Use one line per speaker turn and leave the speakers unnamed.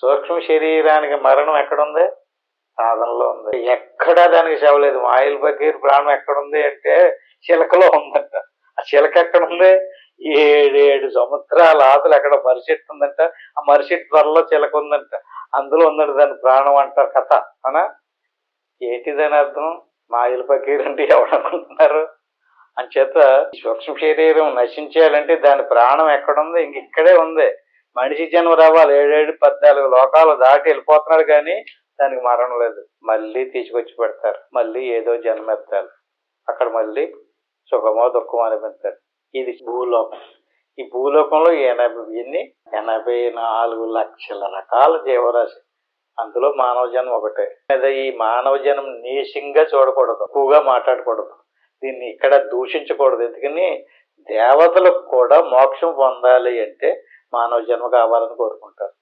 సూక్ష్మ శరీరానికి మరణం ఎక్కడుంది? సాధనలో ఉంది. ఎక్కడా దానికి చెవలేదు మాయిల్ బకీర్ ప్రాణం ఎక్కడుంది అంటే చిలకలో ఉందంట. ఆ చిలక ఎక్కడుంది? ఏడేడు సంవత్సరాల ఆతులు ఎక్కడ మరిచెట్టు ఉందంట. ఆ మరిచెట్టు త్వరలో చిలక ఉందంట. అందులో ఉందంట దాని ప్రాణం అంటారు కథ. అనా ఏంటి దాని అర్థం మాయిల్ బకీర్ అంటే ఎవడనుకుంటున్నారు అంచేత ఈ సూక్ష్మ శరీరం నశించాలంటే దాని ప్రాణం ఎక్కడుంది? ఇంక ఇక్కడే ఉంది. మనిషి జన్మ రావాలి. ఏడేడు పద్నాలుగు లోకాలు దాటి వెళ్ళిపోతున్నాడు కానీ దానికి మరణం లేదు. మళ్ళీ తీసుకొచ్చి పెడతారు. మళ్ళీ ఏదో జన్మెత్తాలి అక్కడ మళ్ళీ సుఖమో దుఃఖమో అనిపిస్తారు. ఇది భూలోకం. ఈ భూలోకంలో ఎనభై ఎన్ని? ఎనభై నాలుగు లక్షల రకాల జీవరాశి. అందులో మానవ జన్మ ఒకటే. లేదా ఈ మానవ జన్మ నీచంగా చూడకూడదు. ఎక్కువగా మాట్లాడకూడదు. దీన్ని ఇక్కడ దూషించకూడదు. ఎందుకని? దేవతలకు కూడా మోక్షం పొందాలి అంటే మానవ జన్మ కావాలని కోరుకుంటారు.